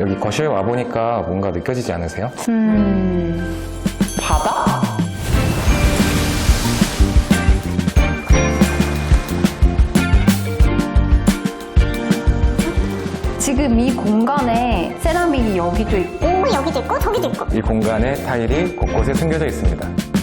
여기 거실 와보니까 뭔가 느껴지지 않으세요? 음, 바다? 지금 이 공간에 세라믹이 여기도 있고 여기도 있고 저기도 있고 이 공간에 타일이 곳곳에 숨겨져 있습니다.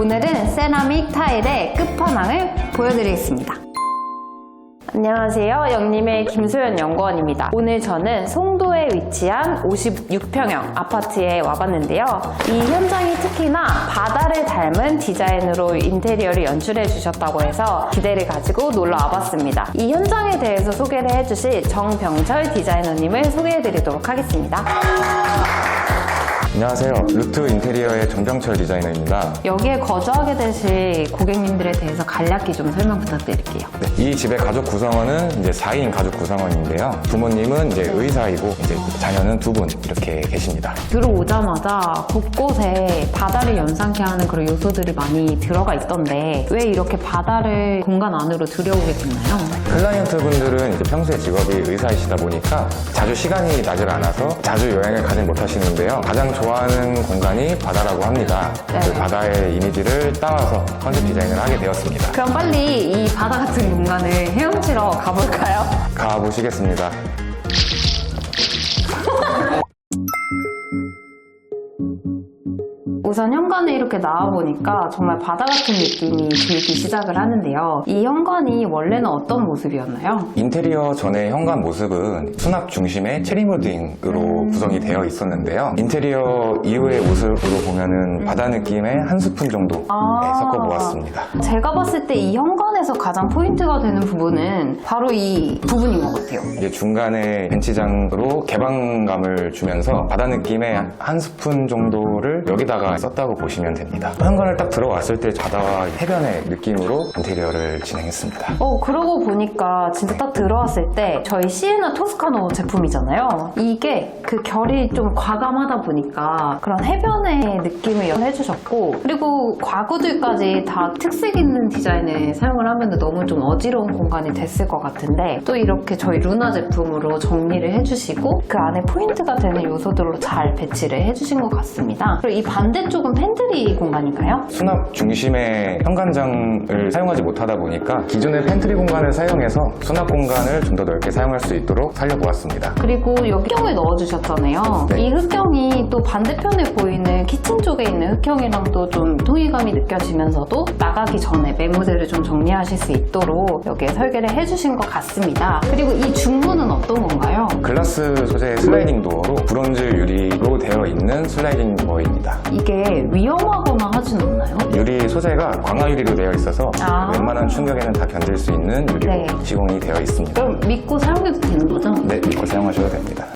오늘은 세라믹 타일의 끝판왕을 보여드리겠습니다. 안녕하세요. 영림의 김소연 연구원입니다. 오늘 저는 송도에 위치한 56평형 아파트에 와봤는데요. 이 현장이 특히나 바다를 닮은 디자인으로 인테리어를 연출해 주셨다고 해서 기대를 가지고 놀러 와봤습니다. 이 현장에 대해서 소개를 해주실 정병철 디자이너님을 소개해 드리도록 하겠습니다. 안녕하세요. 루트 인테리어의 정병철 디자이너입니다. 여기에 거주하게 되실 고객님들에 대해서 간략히 좀 설명 부탁드릴게요. 네, 이 집의 가족 구성원은 이제 4인 가족 구성원인데요. 부모님은 이제 의사이고 이제 자녀는 두 분 이렇게 계십니다. 들어오자마자 곳곳에 바다를 연상케 하는 그런 요소들이 많이 들어가 있던데 왜 이렇게 바다를 공간 안으로 들여오게 됐나요? 클라이언트 분들은 이제 평소에 직업이 의사이시다 보니까 자주 시간이 나질 않아서 자주 여행을 가진 못하시는데요. 가장 좋아 하는 공간이 바다라고 합니다. 네. 그 바다의 이미지를 따와서 컨셉 디자인을 하게 되었습니다. 그럼 빨리 이 바다 같은 공간을 헤엄치러 가볼까요? 가보시겠습니다. 우선 현관에 이렇게 나와보니까 정말 바다 같은 느낌이 들기 시작을 하는데요. 이 현관이 원래는 어떤 모습이었나요? 인테리어 전의 현관 모습은 수납 중심의 체리모딩으로 구성이 되어 있었는데요. 인테리어 이후의 모습으로 보면은 바다 느낌의 한 스푼 정도 아. 네, 섞어 보았습니다. 제가 봤을 때 이 현관에서 가장 포인트가 되는 부분은 바로 이 부분인 것 같아요. 이제 중간에 벤치장으로 개방감을 주면서 바다 느낌의 한 스푼 정도를 여기다가 썼다고 보시면 됩니다. 현관을 딱 들어왔을 때 바다와 해변의 느낌으로 인테리어를 진행했습니다. 어, 그러고 보니까 진짜 딱 들어왔을 때 저희 시에나 토스카노 제품이잖아요. 이게 그 결이 좀 과감하다 보니까 그런 해변의 느낌을 연해주셨고 그리고 가구들까지 다 특색 있는 디자인을 사용을 하면 너무 좀 어지러운 공간이 됐을 것 같은데 또 이렇게 저희 루나 제품으로 정리를 해주시고 그 안에 포인트가 되는 요소들로 잘 배치를 해주신 것 같습니다. 그리고 이 반대쪽은 팬트리 공간인가요? 수납 중심의 현관장을 사용하지 못하다 보니까 기존의 팬트리 공간을 사용해서 수납 공간을 좀 더 넓게 사용할 수 있도록 살려보았습니다. 그리고 여기 흑경을 넣어주셨 잖아요. 네. 이 흑경이 또 반대편에 보이는 키친 쪽에 있는 흑경이랑 또좀 통일감이 느껴지면서도 나가기 전에 매무새를 좀 정리하실 수 있도록 여기에 설계를 해주신 것 같습니다. 그리고 이 중문은 어떤 건가요? 글라스 소재의 슬라이딩 도어로 브론즈 유리로 되어 있는 슬라이딩 도어입니다. 이게 위험하거나 하진 않나요? 유리 소재가 광화 유리로 되어 있어서 아. 웬만한 충격에는 다 견딜 수 있는 유리로 네. 시공이 되어 있습니다. 그럼 믿고 사용해도 되는 거죠? 네, 믿고 사용하셔도 됩니다.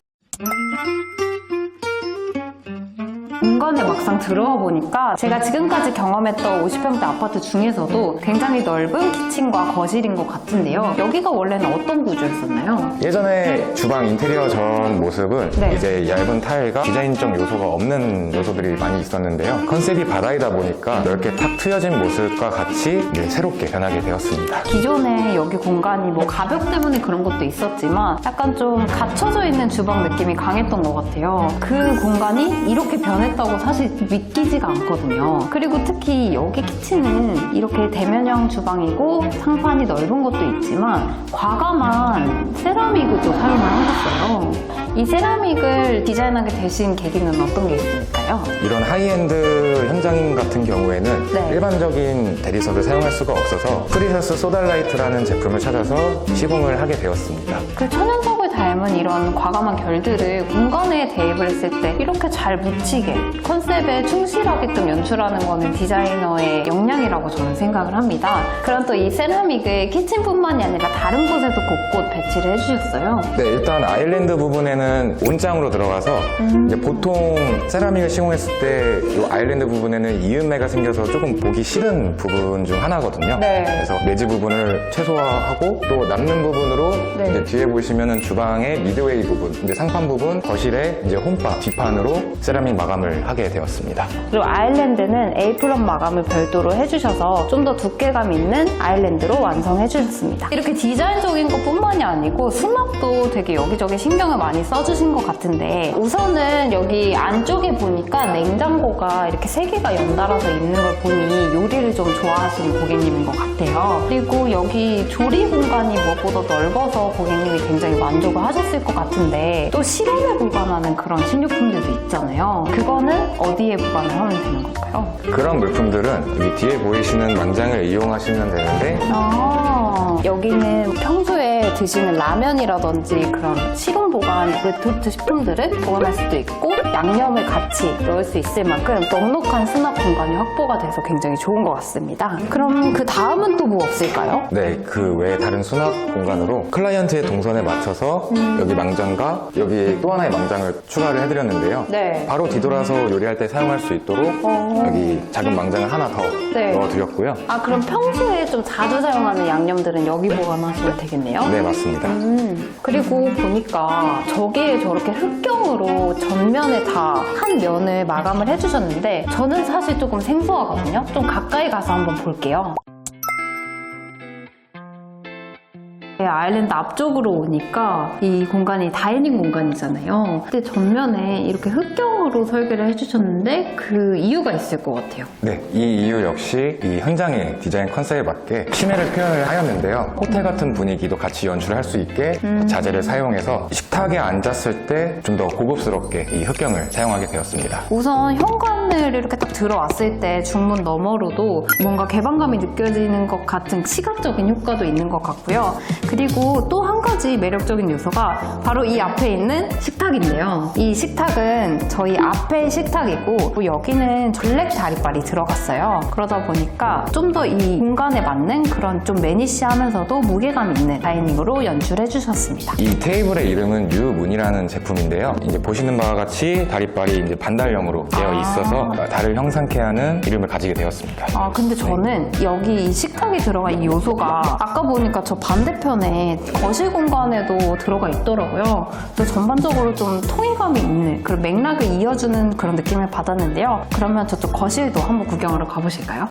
공간에 막상 들어와 보니까 제가 지금까지 경험했던 50평대 아파트 중에서도 굉장히 넓은 키친과 거실인 것 같은데요. 여기가 원래는 어떤 구조였었나요? 예전에 주방 인테리어 전 모습은 네. 이제 얇은 타일과 디자인적 요소가 없는 요소들이 많이 있었는데요. 컨셉이 바다이다 보니까 넓게 탁 트여진 모습과 같이 이제 새롭게 변하게 되었습니다. 기존에 여기 공간이 뭐 가벽 때문에 그런 것도 있었지만 약간 좀 갇혀져 있는 주방 느낌이 강했던 것 같아요. 그 공간이 이렇게 변했다고 사실 믿기지가 않거든요. 그리고 특히 여기 키친은 이렇게 대면형 주방이고 상판이 넓은 것도 있지만 과감한 세라믹을 또 사용을 하셨어요. 이 세라믹을 디자인하게 되신 계기는 어떤 게 있을까 요? 이런 하이엔드 현장 같은 경우에는 네. 일반적인 대리석을 사용할 수가 없어서 프리셔스 소달라이트라는 제품을 찾아서 시공을 하게 되었습니다. 그 천연석을 닮은 이런 과감한 결들을 공간에 대입을 했을 때 이렇게 잘 묻히게 컨셉에 충실하게끔 연출하는 거는 디자이너의 역량이라고 저는 생각을 합니다. 그럼 또 이 세라믹을 키친뿐만이 아니라 다른 곳에도 곳곳 배치를 해주셨어요. 네, 일단 아일랜드 부분에는 온장으로 들어가서 음. 이제 보통 세라믹을 시공했을 때 이 아일랜드 부분에는 이음매가 생겨서 조금 보기 싫은 부분 중 하나거든요. 네. 그래서 내지 부분을 최소화하고 또 남는 부분으로 네. 이제 뒤에 보시면은 주방의 미드웨이 부분, 이제 상판 부분, 거실에 이제 홈바 뒷판으로 세라믹 마감을 하게 되었습니다. 그리고 아일랜드는 에이프런 마감을 별도로 해주셔서 좀 더 두께감 있는 아일랜드로 완성해 주셨습니다. 이렇게 디자인적인 것 뿐만이 아니고 수납도 되게 여기저기 신경을 많이 써주신 것 같은데 우선은 여기 안쪽에 보니 까 냉장고가 이렇게 세 개가 연달아서 있는 걸 보니 요리를 좀 좋아하시는 고객님인 것 같아요. 그리고 여기 조리 공간이 무엇보다 넓어서 고객님이 굉장히 만족을 하셨을 것 같은데 또 실험에 보관하는 그런 식료품들도 있잖아요. 그거는 어디에 보관을 하면 되는 걸까요? 그런 물품들은 여기 뒤에 보이시는 망장을 이용하시면 되는데 아, 여기는 평소에 드시는 라면이라든지 그런 식용 보관 레토르트 식품들을 보관할 수도 있고 양념을 같이 넣을 수 있을 만큼 넉넉한 수납 공간이 확보가 돼서 굉장히 좋은 것 같습니다. 그럼 그 다음은 또 뭐 없을까요? 네, 그 외에 다른 수납 공간으로 클라이언트의 동선에 맞춰서 음. 여기 망장과 여기 또 하나의 망장을 추가를 해드렸는데요. 네. 바로 뒤돌아서 요리할 때 사용할 수 있도록 어. 여기 작은 망장을 하나 더 네. 넣어드렸고요. 아, 그럼 평소에 좀 자주 사용하는 양념들은 여기 보관하시면 되겠네요? 네, 맞습니다. 음, 그리고 보니까 저기에 저렇게 흑경으로 전면에 다 한 면을 마감을 해주셨는데 저는 사실 조금 생소하거든요. 좀 가까이 가서 한번 볼게요. 네, 아일랜드 앞쪽으로 오니까 이 공간이 다이닝 공간이잖아요. 근데 전면에 이렇게 흑경으로 설계를 해주셨는데 그 이유가 있을 것 같아요. 네, 이 이유 역시 이 현장의 디자인 컨셉에 맞게 심해를 표현을 하였는데요. 호텔 같은 분위기도 같이 연출할 수 있게 음. 자재를 사용해서 식탁에 앉았을 때 좀 더 고급스럽게 이 흑경을 사용하게 되었습니다. 우선 현관을 이렇게 딱 들어왔을 때 중문 너머로도 뭔가 개방감이 느껴지는 것 같은 시각적인 효과도 있는 것 같고요. 그리고 또 한 가지 매력적인 요소가 바로 이 앞에 있는 식탁인데요. 이 식탁은 저희 앞에 식탁이고 여기는 블랙 다리빨이 들어갔어요. 그러다 보니까 좀 더 이 공간에 맞는 그런 좀 매니시하면서도 무게감 있는 다이닝으로 연출해 주셨습니다. 이 테이블의 이름은 유문이라는 제품인데요. 이제 보시는 바와 같이 다리빨이 이제 반달형으로 되어 아. 있어서 달을 형상케 하는 이름을 가지게 되었습니다. 아 근데 저는 여기 이 식탁이 들어간 이 요소가 아까 보니까 저 반대편 에 거실 공간에도 들어가 있더라고요. 그래서 전반적으로 좀 통일감이 있는 그런 맥락을 이어주는 그런 느낌을 받았는데요. 그러면 저쪽 거실도 한번 구경하러 가보실까요?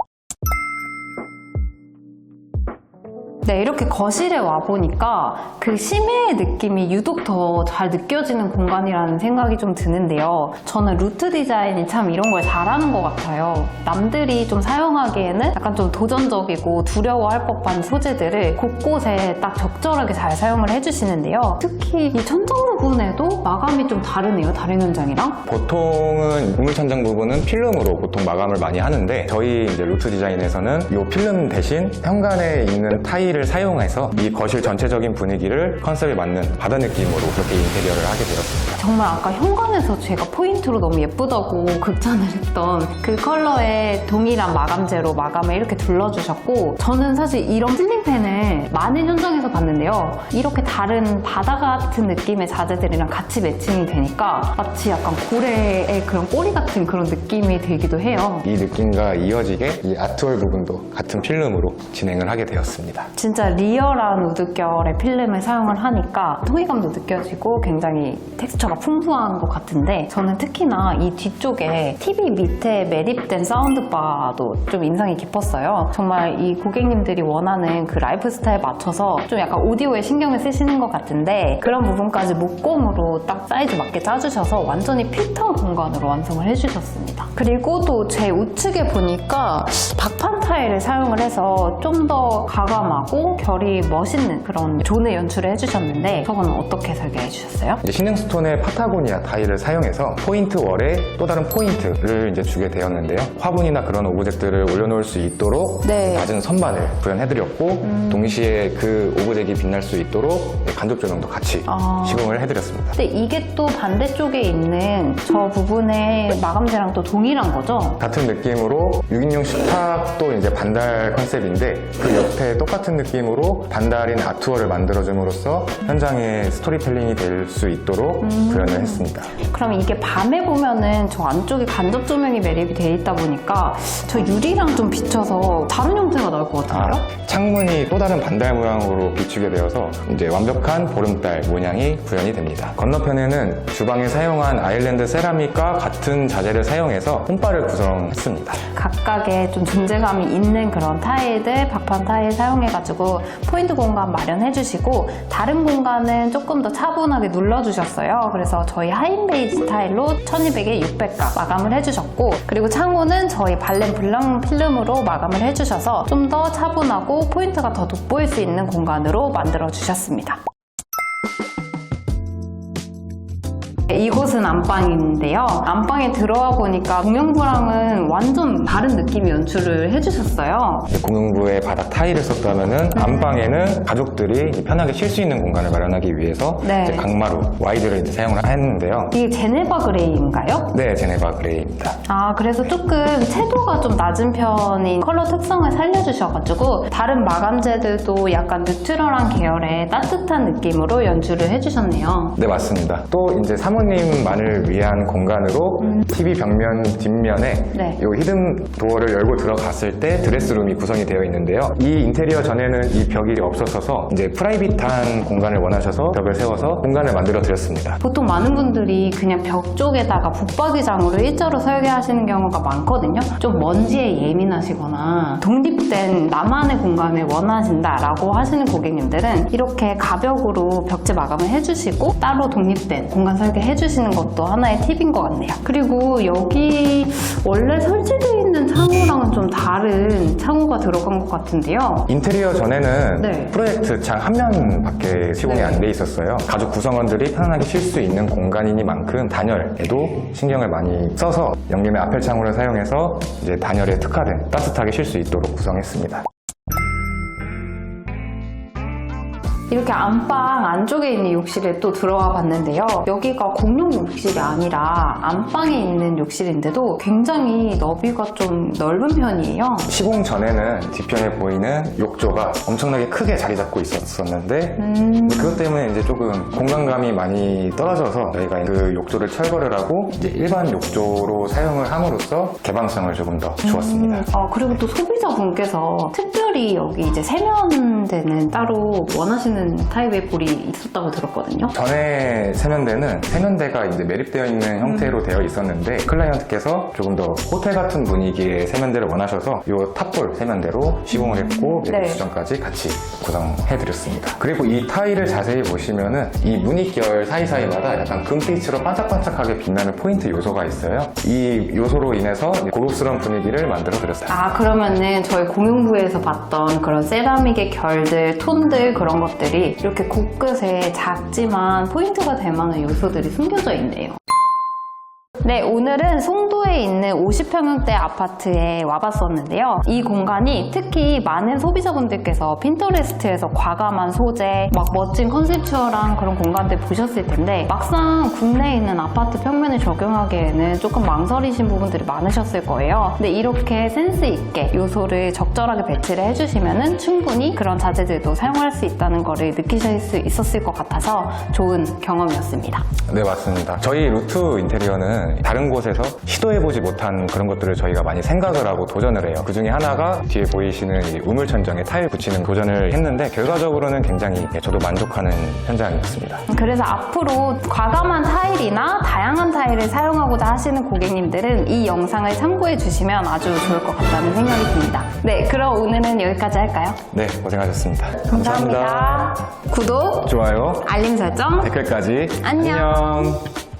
네, 이렇게 거실에 와보니까 그 심해의 느낌이 유독 더 잘 느껴지는 공간이라는 생각이 좀 드는데요. 저는 루트 디자인이 참 이런 걸 잘하는 것 같아요. 남들이 좀 사용하기에는 약간 좀 도전적이고 두려워할 법한 소재들을 곳곳에 딱 적절하게 잘 사용을 해주시는데요. 특히 이 천장 부분에도 마감이 좀 다르네요, 다른 현장이랑. 보통은 우물 천장 부분은 필름으로 보통 마감을 많이 하는데 저희 이제 루트 디자인에서는 이 필름 대신 현관에 있는 타일을 사용해서 이 거실 전체적인 분위기를 컨셉에 맞는 바다 느낌으로 그렇게 인테리어를 하게 되었습니다. 정말 아까 현관에서 제가 포인트로 너무 예쁘다고 극찬을 했던 그 컬러의 동일한 마감재로 마감을 이렇게 둘러주셨고 저는 사실 이런 실링팬을 많은 현장에서 봤는데요. 이렇게 다른 바다 같은 느낌의 자재들이랑 같이 매칭이 되니까 마치 약간 고래의 그런 꼬리 같은 그런 느낌이 들기도 해요. 이 느낌과 이어지게 이 아트월 부분도 같은 필름으로 진행을 하게 되었습니다. 진짜 리얼한 우드결의 필름을 사용을 하니까 통일감도 느껴지고 굉장히 텍스처가 풍부한 것 같은데 저는 특히나 이 뒤쪽에 TV 밑에 매립된 사운드바도 좀 인상이 깊었어요. 정말 이 고객님들이 원하는 그 라이프 스타일에 맞춰서 좀 약간 오디오에 신경을 쓰시는 것 같은데 그런 부분까지 목공으로 딱 사이즈 맞게 짜주셔서 완전히 필터 공간으로 완성을 해주셨습니다. 그리고 또 제 우측에 보니까 박판 타일을 사용을 해서 좀 더 가감하고 결이 멋있는 그런 존을 연출을 해주셨는데 저건 어떻게 설계해 주셨어요? 이제 신흥스톤의 파타고니아 타일을 사용해서 포인트 월에 또 다른 포인트를 이제 주게 되었는데요. 화분이나 그런 오브젝트를 올려놓을 수 있도록 네. 낮은 선반을 구현해드렸고 동시에 그 오브젝이 빛날 수 있도록 간접 조명도 같이 아. 시공을 해드렸습니다. 근데 이게 또 반대쪽에 있는 저 부분의 마감재랑 또 동일한 거죠? 같은 느낌으로 6인용 식탁도 이제 반달 컨셉인데 그 옆에 똑같은 느낌으로 반달인 아트월을 만들어줌으로써 현장의 스토리텔링이 될 수 있도록 구현을 했습니다. 그럼 이게 밤에 보면은 저 안쪽에 간접 조명이 매립이 돼 있다 보니까 저 유리랑 좀 비춰서 다른 형태가 나올 것 아, 같은데요? 창문이 또 다른 반달 모양으로 비추게 되어서 이제 완벽한 보름달 모양이 구현이 됩니다. 건너편에는 주방에 사용한 아일랜드 세라믹과 같은 자재를 사용해서 홈바를 구성했습니다. 각각의 좀 존재감이 있는 그런 타일들, 박판 타일 사용해가지고 포인트 공간 마련해 주시고 다른 공간은 조금 더 차분하게 눌러 주셨어요. 그래서 저희 하인 베이지 타일로 1200에 600가 마감을 해주셨고 그리고 창호는 저희 발렌 블랑 필름으로 마감을 해주셔서 좀 더 차분하고 포인트가 더 돋보일 수 있는 공간으로 만들어 주셨습니다. 이곳은 안방인데요. 안방에 들어와 보니까 공영부랑은 완전 다른 느낌의 연출을 해주셨어요. 이제 공용부에 바닥 타일을 썼다면은 안방에는 가족들이 편하게 쉴 수 있는 공간을 마련하기 위해서 네. 이제 강마루 와이드를 이제 사용을 했는데요. 이게 제네바 그레이인가요? 네, 제네바 그레이입니다. 아, 그래서 조금 채도가 좀 낮은 편인 컬러 특성을 살려주셔가지고 다른 마감재들도 약간 뉴트럴한 계열의 따뜻한 느낌으로 연출을 해주셨네요. 네, 맞습니다. 또 이제 사 모님만을 위한 공간으로 TV 벽면 뒷면에 음. 네. 이 히든 도어를 열고 들어갔을 때 드레스룸이 구성이 되어 있는데요. 이 인테리어 전에는 이 벽이 없었어서 이제 프라이빗한 공간을 원하셔서 벽을 세워서 공간을 만들어 드렸습니다. 보통 많은 분들이 그냥 벽 쪽에다가 붙박이장으로 일자로 설계하시는 경우가 많거든요. 좀 먼지에 예민하시거나 독립된 나만의 공간을 원하신다라고 하시는 고객님들은 이렇게 가벽으로 벽지 마감을 해주시고 따로 독립된 공간 설계 해 주시는 것도 하나의 팁인 것 같네요. 그리고 여기 원래 설치되어 있는 창호랑은 좀 다른 창호가 들어간 것 같은데요. 인테리어 전에는 네. 프로젝트 창 한 면밖에 시공이 네. 안돼 있었어요. 가족 구성원들이 편안하게 쉴 수 있는 공간이니만큼 단열에도 신경을 많이 써서 연김의 아펠 창호를 사용해서 이제 단열에 특화된 따뜻하게 쉴 수 있도록 구성했습니다. 이렇게 안방 안쪽에 있는 욕실에 또 들어와 봤는데요. 여기가 공용 욕실이 아니라 안방에 있는 욕실인데도 굉장히 너비가 좀 넓은 편이에요. 시공 전에는 뒤편에 보이는 욕조가 엄청나게 크게 자리 잡고 있었었는데 음, 그것 때문에 이제 조금 공간감이 많이 떨어져서 저희가 그 욕조를 철거를 하고 이제 일반 욕조로 사용을 함으로써 개방성을 조금 더 주었습니다. 아, 그리고 또 소비자분께서 특별히 여기 이제 세면대는 따로 원하시는 타입의 볼이 있었다고 들었거든요. 전에 세면대는 세면대가 이제 매립되어 있는 형태로 되어 있었는데 클라이언트께서 조금 더 호텔 같은 분위기의 세면대를 원하셔서 이 탑볼 세면대로 시공을 했고 네. 매립 수정까지 같이 구성해드렸습니다. 그리고 이 타일을 자세히 보시면은 이 무늬결 사이사이마다 약간 금빛으로 반짝반짝하게 빛나는 포인트 요소가 있어요. 이 요소로 인해서 고급스러운 분위기를 만들어 드렸어요. 아, 그러면은 저희 공용부에서 봤던 그런 세라믹의 결들, 톤들 그런 것들 이 이렇게 곳곳에 작지만 포인트가 될 만한 요소들이 숨겨져 있네요. 네, 오늘은 송도에 있는 50평형대 아파트에 와봤었는데요. 이 공간이 특히 많은 소비자분들께서 핀터레스트에서 과감한 소재, 막 멋진 컨셉추얼한 그런 공간들 보셨을 텐데 막상 국내에 있는 아파트 평면을 적용하기에는 조금 망설이신 부분들이 많으셨을 거예요. 근데 이렇게 센스 있게 요소를 적절하게 배치를 해주시면 충분히 그런 자재들도 사용할 수 있다는 거를 느끼실 수 있었을 것 같아서 좋은 경험이었습니다. 네, 맞습니다. 저희 루트 인테리어는 다른 곳에서 시도해보지 못한 그런 것들을 저희가 많이 생각을 하고 도전을 해요. 그 중에 하나가 뒤에 보이시는 이 우물천정에 타일 붙이는 도전을 했는데 결과적으로는 굉장히 저도 만족하는 현장이었습니다. 그래서 앞으로 과감한 타일이나 다양한 타일을 사용하고자 하시는 고객님들은 이 영상을 참고해 주시면 아주 좋을 것 같다는 생각이 듭니다. 네, 그럼 오늘은 여기까지 할까요? 네, 고생하셨습니다. 감사합니다. 구독, 좋아요, 알림 설정, 댓글까지 안녕. 안녕.